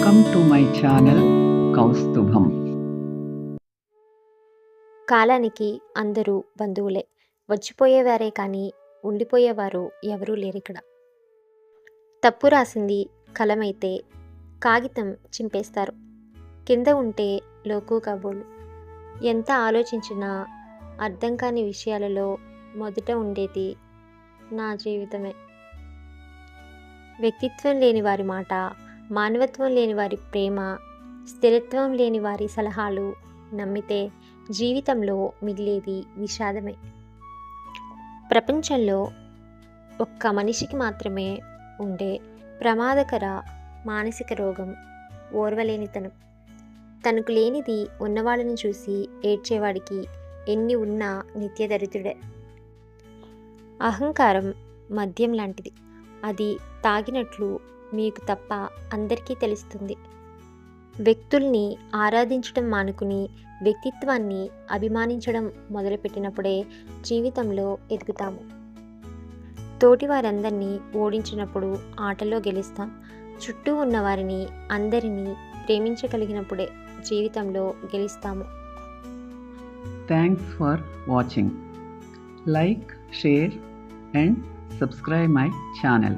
Welcome to my channel Kaustubham కాలానికి అందరూ బంధువులే. వచ్చిపోయేవారే కానీ ఉండిపోయేవారు ఎవరూ లేరిక్కడ. తప్పు రాసింది కలమైతే కాగితం చింపేస్తారు. కింద ఉంటే లోకు కబోలు. ఎంత ఆలోచించినా అర్థం కాని విషయాలలో మొదట ఉండేది నా జీవితమే. వ్యక్తిత్వం లేని వారి మాట మానవత్వం లేని వారి ప్రేమ స్థిరత్వం లేని వారి సలహాలు నమ్మితే జీవితంలో మిగిలేది విషాదమే. ప్రపంచంలో ఒక్క మనిషికి మాత్రమే ఉండే ప్రమాదకర మానసిక రోగం ఓర్వలేనితనం. తనకు లేనిది ఉన్నవాళ్ళని చూసి ఏడ్చేవాడికి ఎన్ని ఉన్నా నిత్యదరిద్రుడే అహంకారం మద్యం లాంటిది. అది తాగినట్లు మీకు తప్ప అందరికీ తెలుస్తుంది. వ్యక్తుల్ని ఆరాధించడం మానుకుని వ్యక్తిత్వాన్ని అభిమానించడం మొదలుపెట్టినప్పుడే జీవితంలో ఎదుగుతాము. తోటి వారందరినీ ఓడించినప్పుడు ఆటలో గెలుస్తాం. చుట్టూ ఉన్న వారిని అందరినీ ప్రేమించగలిగినప్పుడే జీవితంలో గెలుస్తాము. Thanks for watching like share and subscribe my channel